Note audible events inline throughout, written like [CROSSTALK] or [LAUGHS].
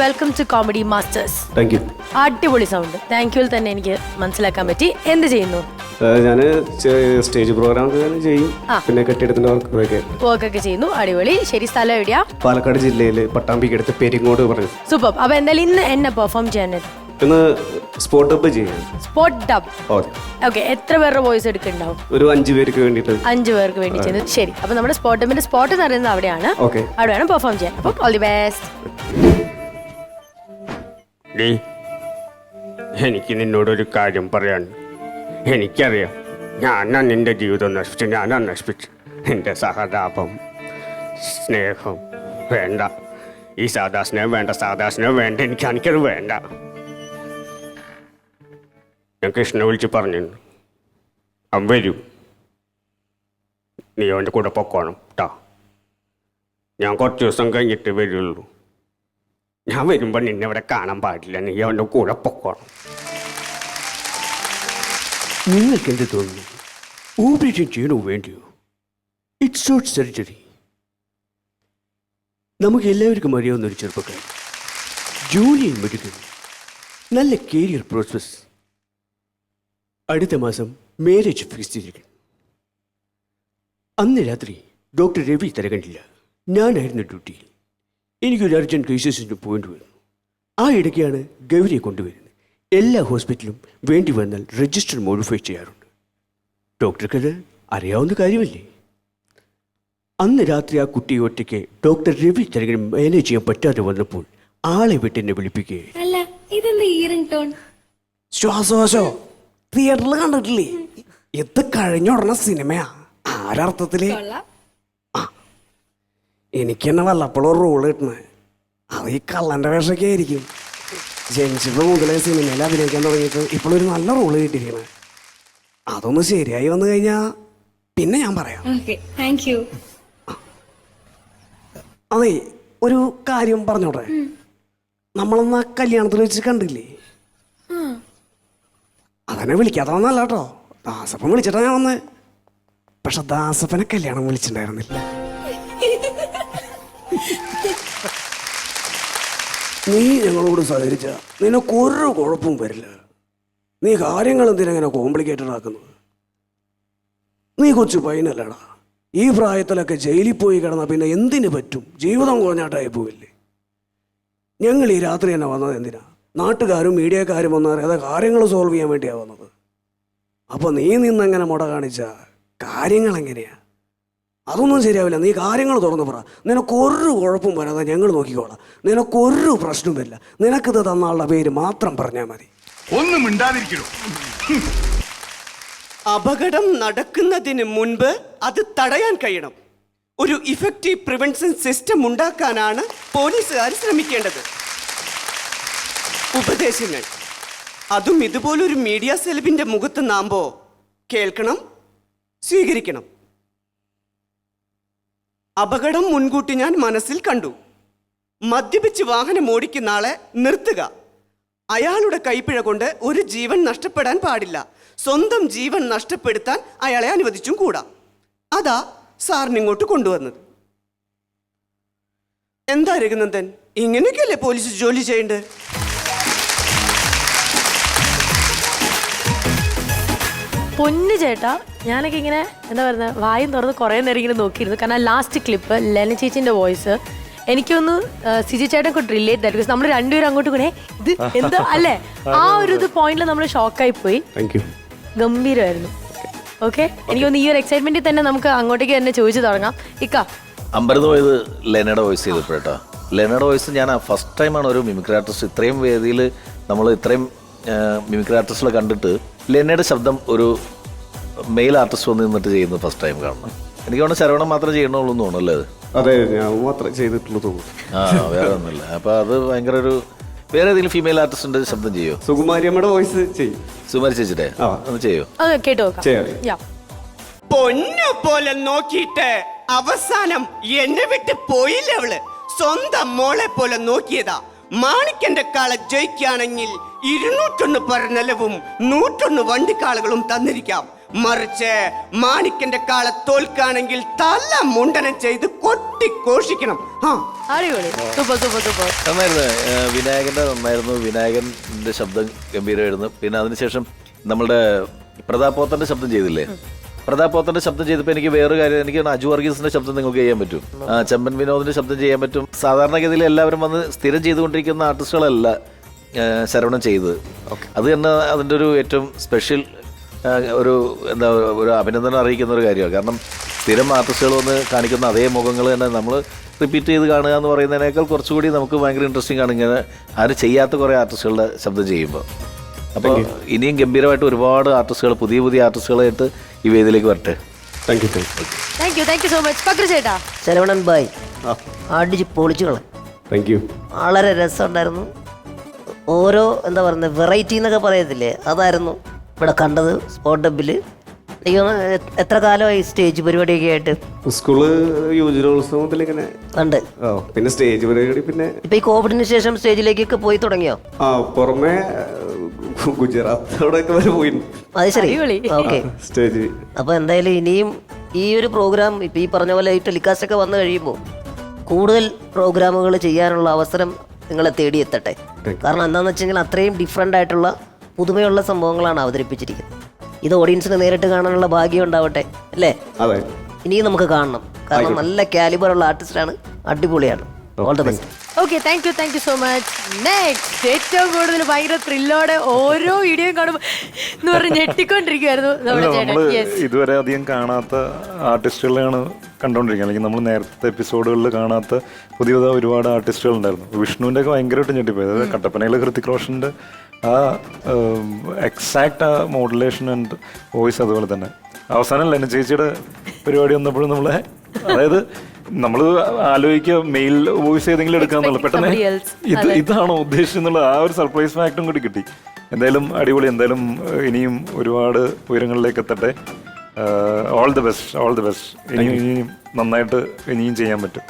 Welcome to comedy masters thank you അടിപൊളി sound thank യുവിൽ തന്നെ എനിക്ക് മനസ്സിലാക്കാൻ പറ്റി. എന്ത് ചെയ്യുന്നു? ഞാൻ സ്റ്റേജ് പ്രോഗ്രാം ചെയ്യും. പിന്നെ കെട്ടിടത്തിന്റെ വർക്കൊക്കെ വർക്കൊക്കെ ചെയ്യുന്നു. അടിപൊളി. ശരി സ്ഥലം എവിടെയാ? പാലക്കാട് ജില്ലയിൽ പട്ടാമ്പിക്ക് അടുത്ത് പെരിങ്ങോട് പറഞ്ഞു സൂപ്പർ അപ്പൊ എന്തായാലും ഇന്ന് എന്നെ പെർഫോം ചെയ്യാൻ ഇന്ന് സ്പോട്ട് ഡബ് ചെയ്യാം. സ്പോട്ട് ഡബ് ഓക്കെ എത്ര പേരുടെ വോയിസ് എടുക്കുന്നുണ്ടാവും? ഒരു അഞ്ച് പേർക്ക് വേണ്ടിയിട്ട് അഞ്ചു പേർക്ക് വേണ്ടി ചെയ്യുന്നത്. ശരി അപ്പൊ നമ്മുടെ സ്പോട്ട് ഡബിന്റെ സ്പോട്ട് എന്ന് പറയുന്നത് അവിടെയാണ്. അവിടെയാണ് അവിടെ പെർഫോം ചെയ്യാൻ. അപ്പൊ ഓൾ ദി ബെസ്റ്റ് ഡീ എനിക്ക് നിന്നോടൊരു കാര്യം പറയാൻ എനിക്കറിയാം. ഞാനാ നിന്റെ ജീവിതം നശിപ്പിച്ചു ഞാനാ നശിപ്പിച്ചു എന്റെ സഹതാപം സ്നേഹം വേണ്ട. ഈ സാധാ സ്നേഹം വേണ്ട സാധാ സ്നേഹം വേണ്ട. എനിക്ക് എനിക്കത് വേണ്ട. ഞാൻ കൃഷ്ണനെ വിളിച്ച് പറഞ്ഞു അവൻ വരൂ. നീ അവന്റെ കൂടെ പൊക്കോണം കേട്ടോ ഞാൻ കുറച്ച് ദിവസം കഴിഞ്ഞിട്ട് വരുള്ളൂ. ഞാൻ വരുമ്പോൾ നിന്നെ ഇവിടെ കാണാൻ പാടില്ല. നീ അവന്റെ കൂടെ പൊക്കോണം. നിങ്ങൾക്ക് എന്ത് തോന്നുന്നു? ഓപ്പറേഷൻ ചെയ്യണോ വേണ്ടിയോ? ഇറ്റ്സ് നോട്ട് സർജറി നമുക്ക് എല്ലാവർക്കും അറിയാവുന്ന ഒരു ചെറുപ്പക്കാരൻ. ജോലിയിൽ മെടുക്കുന്നു നല്ല കരിയർ പ്രോസസ് അടുത്ത മാസം മാരേജ് ഫിക്സ് ചെയ്തിരിക്കുന്നു. അന്ന് രാത്രി ഡോക്ടർ രവി തരകണ്ടില്ല ഞാനായിരുന്നു ഡ്യൂട്ടിയിൽ എനിക്കൊരു അർജന്റ് കേസസിന് പോയിന്റ് വരുന്നു ആ ഇടയ്ക്കാണ് ഗൗരിയെ കൊണ്ടുവരുന്നത്. എല്ലാ ഹോസ്പിറ്റലും വേണ്ടി വന്നാൽ രജിസ്റ്റർ മോഡിഫൈ ചെയ്യാറുണ്ട്. ഡോക്ടർക്കത് അറിയാവുന്ന കാര്യമല്ലേ? അന്ന് രാത്രി ആ കുട്ടി ഒറ്റയ്ക്ക് ഡോക്ടർ രവി തരകന് മാനേജ് ചെയ്യാൻ പറ്റാതെ വന്നപ്പോൾ ആളെ വിട്ട് എന്നെ വിളിപ്പിക്കുകയാണ് ശ്വാസോശോ തിയേറ്ററിൽ കണ്ടിട്ടില്ലേ? ഇത് കഴിഞ്ഞുടന സിനിമയാ ആരർത്ഥത്തിൽ? എനിക്ക് തന്നെ വല്ലപ്പോഴും റോൾ കിട്ടണത് അത് ഈ കള്ളന്റെ വേഷമൊക്കെ ആയിരിക്കും. ജനിച്ചപ്പോൾ മുതലേ സിനിമയിൽ അഭിനയിക്കാൻ തുടങ്ങിയിട്ട് ഇപ്പോഴൊരു നല്ല റോൾ കിട്ടിയിരിക്കണേ. അതൊന്ന് ശരിയായി വന്നു കഴിഞ്ഞാ പിന്നെ ഞാൻ പറയാം. താങ്ക് യു അതെ ഒരു കാര്യം പറഞ്ഞോട്ടെ? നമ്മളൊന്ന് ആ കല്യാണത്തിൽ വെച്ച് കണ്ടില്ലേ? അതന്നെ വിളിക്കാതെ വന്നല്ല കേട്ടോ ദാസപ്പൻ വിളിച്ചിട്ടാ ഞാൻ വന്നത് പക്ഷെ ദാസപ്പനെ കല്യാണം വിളിച്ചിട്ടുണ്ടായിരുന്നില്ല. നീ ഞങ്ങളോട് സഹകരിച്ച നിനക്ക് ഒരു കുഴപ്പവും വരില്ല. നീ കാര്യങ്ങൾ എന്തിനെങ്ങനെ കോംപ്ലിക്കേറ്റഡ് ആക്കുന്നത്? നീ കൊച്ചു പൈനല്ലടാ. ഈ പ്രായത്തിലൊക്കെ ജയിലിൽ പോയി കിടന്ന പിന്നെ എന്തിനു പറ്റും? ജീവിതം കുറഞ്ഞാട്ടായി പോവില്ലേ? ഞങ്ങൾ ഈ രാത്രി തന്നെ വന്നത് എന്തിനാ? നാട്ടുകാരും മീഡിയക്കാരും വന്നാൽ അറിയാതെ കാര്യങ്ങൾ സോൾവ് ചെയ്യാൻ വേണ്ടിയാണ് വന്നത്. അപ്പോൾ നീ നിന്നെങ്ങനെ മുട കാണിച്ച കാര്യങ്ങൾ എങ്ങനെയാ അതൊന്നും ശരിയാവില്ല. നീ കാര്യങ്ങൾ തുറന്നു പറ. നിനക്കൊരു കുഴപ്പം വരാതെ ഞങ്ങൾ നോക്കിക്കോളാം. നിനക്കൊരു പ്രശ്നവും വരില്ല. നിനക്കിത് തന്ന ആളുടെ പേര് മാത്രം പറഞ്ഞാൽ മതി. ഒന്നും മിണ്ടാതിരിക്കണോ അപകടം നടക്കുന്നതിന് മുൻപ് അത് തടയാൻ കഴിയണം. ഒരു ഇഫക്റ്റീവ് പ്രിവെൻഷൻ സിസ്റ്റം ഉണ്ടാക്കാനാണ് പോലീസുകാർ ശ്രമിക്കേണ്ടത്. ഉപദേശങ്ങൾ. അതും ഇതുപോലൊരു മീഡിയ സെലബിന്റെ മുഖത്ത് നാമ്പോ കേൾക്കണം സ്വീകരിക്കണം. അപകടം മുൻകൂട്ടി ഞാൻ മനസ്സിൽ കണ്ടു. മദ്യപിച്ച് വാഹനം ഓടിക്കുന്ന ആളെ നിർത്തുക. അയാളുടെ കൈപ്പിഴ കൊണ്ട് ഒരു ജീവൻ നഷ്ടപ്പെടാൻ പാടില്ല. സ്വന്തം ജീവൻ നഷ്ടപ്പെടുത്താൻ അയാളെ അനുവദിച്ചും കൂടാ. അതാ സാറിനിങ്ങോട്ട് കൊണ്ടുവന്നത്. എന്താ രഘുനന്ദൻ? ഇങ്ങനെയൊക്കെയല്ലേ പോലീസ് ജോലി ചെയ്യേണ്ടത് പൊന്നു ചേട്ടാ ഞാനൊക്കെ ഇങ്ങനെ എന്താ പറയുന്നത് വായും തുറന്ന് കുറേ നേരം ഇങ്ങനെ നോക്കിയിരുന്നു. കാരണം ലാസ്റ്റ് ക്ലിപ്പ് ലെന ചേച്ചിന്റെ വോയിസ് എനിക്കൊന്ന് സിജി ചേട്ടൻ കൊണ്ട് റിലേറ്റ് ആയിട്ട് നമ്മൾ രണ്ടുപേരും അങ്ങോട്ട് കൂടെ ഇത് എന്താ അല്ലേ? [LAUGHS] ആ ഒരു ഇത് പോയിന്റിൽ നമ്മൾ ഷോക്കായി പോയി. ഗംഭീരമായിരുന്നു. ഓക്കെ എനിക്കൊന്ന് ഈ ഒരു എക്സൈറ്റ്മെന്റിൽ തന്നെ നമുക്ക് അങ്ങോട്ടേക്ക് തന്നെ ചോദിച്ചു തുടങ്ങാം. ഇക്ക. അമ്പരത് പോയത് ലെനയുടെ വോയിസ് ചെയ്തപ്പോഴേട്ടാ ലെനയുടെ വോയിസ് ഞാൻ ഫസ്റ്റ് ടൈമാണ് ഒരു മിമിക്രി ആർട്ടിസ്റ്റ് ഇത്രയും വേദിയിൽ നമ്മൾ ഇത്രയും മിമിക്രി ആർട്ടിസ്റ്റിലെ കണ്ടിട്ട് ലെനയുടെ ശബ്ദം ഒരു മെയിൽ ആർട്ടിസ്റ്റ് വന്ന് നിന്നിട്ട് ചെയ്യുന്നത് ഫസ്റ്റ് ടൈം കാണണം എനിക്ക് വേണം ശരവണം മാത്രം ചെയ്യണുള്ളൂ എന്ന് തോന്നുന്നല്ലേ അത്? അതെ ഞാൻ മാത്രമേ ചെയ്തിട്ടുള്ളൂ തോന്നുന്നു. ആ വേറെ ഒന്നുമില്ല. അപ്പോൾ അത് ഭയങ്കര ഒരു വേറെ ഏതെങ്കിലും ഫീമെയിൽ ആർട്ടിസ്റ്റിന്റെ ശബ്ദം ചെയ്യോ? സുകുമാരിയമ്മയുടെ വോയിസ് ചെയ്യും. സുമാരി ചേച്ചിയുടെ? ആ. ഒന്ന് ചെയ്യോ? അത് കേട്ടോ നോക്കാം. ചെയ്യാം. യാ. പൊന്നു പോലെ നോക്കിയിട്ട് അവസാനം എന്നെ വിട്ട് പോയില്ല അവൾ? സ്വന്തം മോളെ പോലെ നോക്കിയതാ. മാണിക്കന്റെ കാളെ ജയിക്കുകയാണെങ്കിൽ ഇരുന്നൂറ്റൊന്ന് പറഞ്ഞലവും നൂറ്റൊന്ന് വണ്ടിക്കാളുകളും തന്നിരിക്കാം. മറിച്ച് മാണിക്കന്റെ കാളെ തോൽക്കാണെങ്കിൽ തല മുണ്ടനം ചെയ്ത് കൊട്ടി കോഷിക്കണം നന്നായിരുന്നു. വിനായകന്റെ നന്നായിരുന്നു. വിനായകന്റെ ശബ്ദം ഗംഭീരമായിരുന്നു. പിന്നെ അതിനുശേഷം നമ്മളുടെ പ്രതാപോത്തന്റെ ശബ്ദം ചെയ്തില്ലേ? പ്രതാപോത്തന്റെ ശബ്ദം ചെയ്തപ്പോൾ എനിക്ക് വേറൊരു കാര്യം എനിക്ക് അജു വർഗീസിന്റെ ശബ്ദം നിങ്ങൾക്ക് ചെയ്യാൻ പറ്റും. ചെമ്പൻ വിനോദിന്റെ ശബ്ദം ചെയ്യാൻ പറ്റും. സാധാരണഗതിയിൽ എല്ലാവരും വന്ന് സ്ഥിരം ചെയ്തുകൊണ്ടിരിക്കുന്ന ആർട്ടിസ്റ്റുകളല്ല ശരവണം ശരവണൻ ചെയ്തത്. അത് തന്നെ അതിന്റെ ഒരു ഏറ്റവും സ്പെഷ്യൽ ഒരു എന്താ ഒരു അഭിനന്ദനം അറിയിക്കുന്ന ഒരു കാര്യമാണ്. കാരണം സ്ഥിരം ആർട്ടിസ്റ്റുകൾ വന്ന് കാണിക്കുന്ന അതേ മുഖങ്ങൾ തന്നെ നമ്മൾ റിപ്പീറ്റ് ചെയ്ത് കാണുക എന്ന് പറയുന്നതിനേക്കാൾ കുറച്ചുകൂടി നമുക്ക് ഭയങ്കര ഇൻട്രസ്റ്റിംഗ് ആണ് ഇങ്ങനെ ആരും ചെയ്യാത്ത കുറേ ആർട്ടിസ്റ്റുകളുടെ ശബ്ദം ചെയ്യുമ്പോൾ. അപ്പോൾ ഇനിയും ഗംഭീരമായിട്ട് ഒരുപാട് ആർട്ടിസ്റ്റുകൾ പുതിയ പുതിയ ആർട്ടിസ്റ്റുകളായിട്ട് ഈ വേദിയിലേക്ക് വരട്ടെ. Thank you thank you thank you so much Pakru ചേട്ടാ. ശരവണൻ ബായ് അടിച്ച് പൊളിച്ചുകളെ. താങ്ക് യു വളരെ രസമുണ്ടായിരുന്നു. ഓരോ എന്താ പറയുന്നത് വെറൈറ്റി എന്നൊക്കെ പറയത്തില്ലേ? അതായിരുന്നു ഇവിടെ കണ്ടത് സ്പോട്ട് ഡബിൽ എത്ര കാലമായി സ്റ്റേജ് പരിപാടിയൊക്കെ ആയിട്ട്? സ്കൂൾ യുവജനോത്സവം മുതൽ ഇങ്ങനെ ഉണ്ട്. പിന്നെ സ്റ്റേജ് പരിപാടി പിന്നെ ഇപ്പൊ ഈ കോവിഡിന് ശേഷം സ്റ്റേജിലേക്കൊക്കെ പോയി തുടങ്ങിയോ? ആ പുറമെ ഗുജറാത്തോടൊക്കെ വരെ പോയി. അത് ശരി. ഓക്കെ. സ്റ്റേജ് അപ്പോൾ എന്തായാലും ഇനിയും ഈ ഒരു പ്രോഗ്രാം ഇപ്പൊ ഈ പറഞ്ഞ പോലെ ഈ ടെലികാസ്റ്റ് ഒക്കെ വന്നു കഴിയുമ്പോൾ കൂടുതൽ പ്രോഗ്രാമുകൾ ചെയ്യാനുള്ള അവസരം നിങ്ങളെ തേടിയെത്തട്ടെ. കാരണം എന്താണെന്ന് വെച്ച് കഴിഞ്ഞാൽ അത്രയും ഡിഫറെന്റ് ആയിട്ടുള്ള പുതുമയുള്ള സംഭവങ്ങളാണ് അവതരിപ്പിച്ചിരിക്കുന്നത്. ഇത് ഓഡിയൻസിന് നേരിട്ട് കാണാനുള്ള ഭാഗ്യം ഉണ്ടാവട്ടെ അല്ലേ? അതെ. ഇനിയും നമുക്ക് കാണണം. കാരണം നല്ല കാലിബറുള്ള ആർട്ടിസ്റ്റാണ് അടിപൊളിയാണ്. All the best okay thank you thank you so much next ഏറ്റവും കൂടുതൽ ഭയങ്കര ത്രില്ലോടെ ഓരോ വീഡിയോയും കാണുമ്പോൾ എന്ന് പറഞ്ഞ് നമ്മുടെ ഇതുവരെ അധികം കാണാത്ത ആർട്ടിസ്റ്റുകളെയാണ് കണ്ടുകൊണ്ടിരിക്കുന്നത് അല്ലെങ്കിൽ നമ്മൾ നേരത്തെ എപ്പിസോഡുകളിൽ കാണാത്ത പുതിയ പുതിയ ഒരുപാട് ആർട്ടിസ്റ്റുകൾ ഉണ്ടായിരുന്നു വിഷ്ണുവിന്റെ ഒക്കെ ഭയങ്കരമായിട്ട് ഞെട്ടിപ്പോയി. അതായത് കട്ടപ്പനയിലെ ഹൃത്തിക് റോഷന്റെ ആ എക്സാക്ട് ആ മോഡുലേഷൻ ആൻഡ് വോയിസ് അതുപോലെ തന്നെ. അവസാനം ലെന ചേച്ചിയുടെ പരിപാടി വന്നപ്പോഴും നമ്മളെ അതായത് നമ്മൾ ആലോചിക്കുക മെയിൽ വോയിസ് ഏതെങ്കിലും എടുക്കാന്നുള്ള പെട്ടെന്ന് ഇത് ഇതാണോ ഉദ്ദേശിച്ചെന്നുള്ള ആ ഒരു സർപ്രൈസ് ഫാക്ടും കൂടി കിട്ടി. എന്തായാലും അടിപൊളി. എന്തായാലും ഇനിയും ഒരുപാട് ഉയരങ്ങളിലേക്ക് എത്തട്ടെ. All the best all the best ഇനിയും ഇനിയും നന്നായിട്ട് ഇനിയും ചെയ്യാൻ പറ്റും.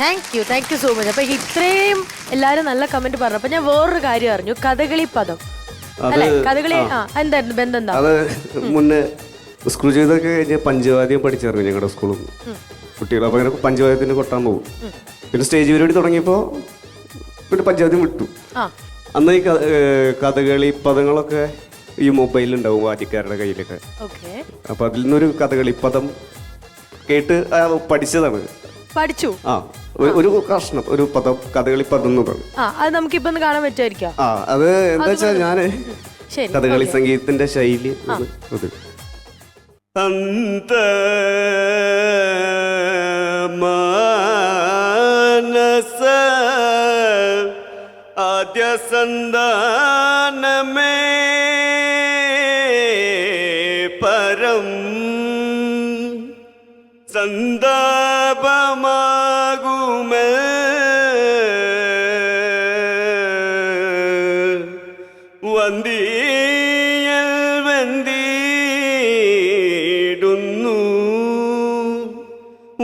Thank you thank you so much അപ്പൊ ഇത്രയും എല്ലാരും നല്ല കമന്റ് പറഞ്ഞു അപ്പൊ ഞാൻ വേറൊരു കാര്യം അറിഞ്ഞു. കഥകളി പദം അല്ലെ? കഥകളി ആ. എന്തായിരുന്നു ബന്ധം എന്താ? അത് മുന്നേ സ്കൂൾ ജീവിതമൊക്കെ കഴിഞ്ഞ് പഞ്ചവാദ്യം പഠിച്ചിറങ്ങി ഞങ്ങളുടെ സ്കൂളിൽ നിന്ന് കുട്ടികൾ അപ്പോൾ അങ്ങനെ പഞ്ചവാദ്യത്തിന് കൊട്ടാൻ പോകും. പിന്നെ സ്റ്റേജ് പരിപാടി തുടങ്ങിയപ്പോൾ പിന്നെ പഞ്ചവാദ്യം വിട്ടു. അന്ന് ഈ കഥകളി പദങ്ങളൊക്കെ ഈ മൊബൈലുണ്ടാവും വാദ്യക്കാരുടെ കയ്യിലൊക്കെ. ഓക്കെ അപ്പോൾ അതിൽ നിന്നൊരു കഥകളി പദം കേട്ട് ആ പഠിച്ചതാണ്. പഠിച്ചു? ആ ഒരു- ഒരു കഷ്ണം ഒരു പദം കഥകളി പദം എന്ന് ആ അത് നമുക്കിപ്പൊ ഒന്ന് കാണാൻ പറ്റുമായിരിക്കും. ആ അത് എന്താ വെച്ചാൽ ഞാൻ ശരി കഥകളി സംഗീതത്തിന്റെ ശൈലി അത്. അന്ത മാനസ ആദ്യ സന്താനമേ സന്താപമാകുമേ വന്ദിയൽ വന്ദിടുന്നു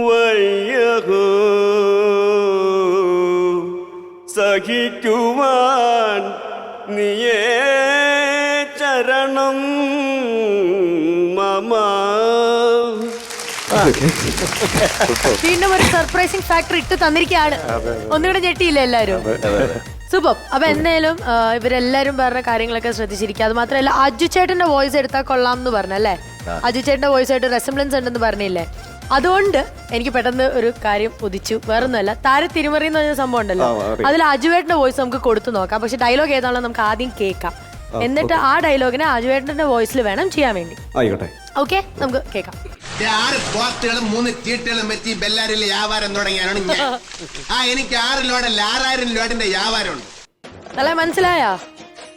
വയ്യഹോ. സഹിക്കുവാൻ നീയേ ചരണം. വീണ്ടും ഒരു സർപ്രൈസിങ് ഫാക്ടർ ഇട്ട് തന്നിരിക്കുകയാണ്. ഒന്നുകൂടെ ഞെട്ടിയില്ല എല്ലാരും സൂപ്പർ അപ്പൊ എന്തായാലും ഇവരെല്ലാരും പറഞ്ഞ കാര്യങ്ങളൊക്കെ ശ്രദ്ധിച്ചിരിക്കുക. അത് മാത്രമല്ല അജു ചേട്ടന്റെ വോയിസ് എടുത്താൽ കൊള്ളാം എന്ന് പറഞ്ഞല്ലേ അജു ചേട്ടന്റെ വോയിസ് ആയിട്ട് റെസംബ്ലൻസ് ഉണ്ടെന്ന് പറഞ്ഞില്ലേ? അതുകൊണ്ട് എനിക്ക് പെട്ടെന്ന് ഒരു കാര്യം ഉദിച്ചു. വേറൊന്നുമല്ല താര തിരുമറി എന്ന് പറഞ്ഞ സംഭവം ഉണ്ടല്ലോ. അതിൽ അജുവേട്ടന്റെ വോയിസ് നമുക്ക് കൊടുത്തു നോക്കാം. പക്ഷെ ഡയലോഗ് ഏതാണല്ലോ നമുക്ക് ആദ്യം കേൾക്കാം. എന്നിട്ട് ആ ഡയലോഗിനെ അജുവേട്ടന്റെ വോയിസിൽ വേണം ചെയ്യാൻ വേണ്ടി. ആയിക്കോട്ടെ. ഓക്കെ നമുക്ക് കേൾക്കാം. ആറ് പോത്തുകളും മൂന്ന് ചീട്ടുകളും വെച്ച് ബെല്ലാരിൽ വ്യാപാരം തുടങ്ങിയാണ് ഞാൻ. ആ എനിക്ക് ആറ് ലോഡല്ല ആറായിരം ലോഡിന്റെ വ്യാപാരമുണ്ട്. നല്ല മനസ്സിലായോ?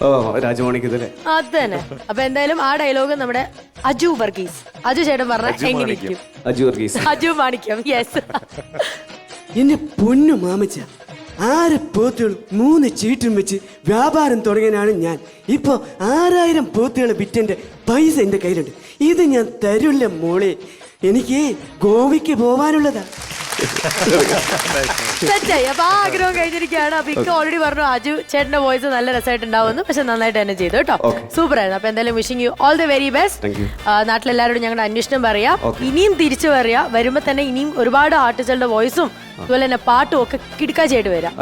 ഓ രാജമാണിക്കതല്ലേ അത് തന്നെ അപ്പൊ എന്തായാലും ആ ഡയലോഗ് നമ്മുടെ അജു വർഗീസ്. അജു ചേട്ടൻ പറഞ്ഞ എങ്ങനെയിരിക്കും അജു വർഗീസ്. അജു മാണിക്യം യെസ് എന്റെ പൊന്നു മാമച്ച ആറ് പോത്തുകളും മൂന്ന് ചീട്ടും വെച്ച് വ്യാപാരം തുടങ്ങിയനാണ് ഞാൻ. ഇപ്പോൾ ആറായിരം പോത്തുകൾ വിറ്റന്റെ പൈസ എന്റെ കയ്യിലുണ്ട്. ഇത് ഞാൻ തരില്ല മോളെ. എനിക്ക് ഗോവയ്ക്ക് പോവാനുള്ളതാ. സെറ്റായി. അപ്പൊ ആ ആഗ്രഹം കഴിഞ്ഞിരിക്കുകയാണ്. അപ്പൊ ഇക്ക ഓൾറെഡി പറഞ്ഞു അജു ചേട്ടന്റെ വോയിസ് നല്ല രസമായിട്ടുണ്ടാവുന്നു. പക്ഷെ നന്നായിട്ട് തന്നെ ചെയ്തു കേട്ടോ. സൂപ്പർ ആയിരുന്നു അപ്പൊ എന്തായാലും wishing you all the very best. നാട്ടിലെല്ലാവരോടും ഞങ്ങളുടെ അന്വേഷണം പറയാം. ഇനിയും തിരിച്ചു പറയാ വരുമ്പോ തന്നെ ഇനിയും ഒരുപാട് ആർട്ടിസ്റ്റുകളുടെ വോയിസും അതുപോലെ തന്നെ പാട്ടും ഒക്കെ കിടക്കാച്ചായിട്ട് വരാം.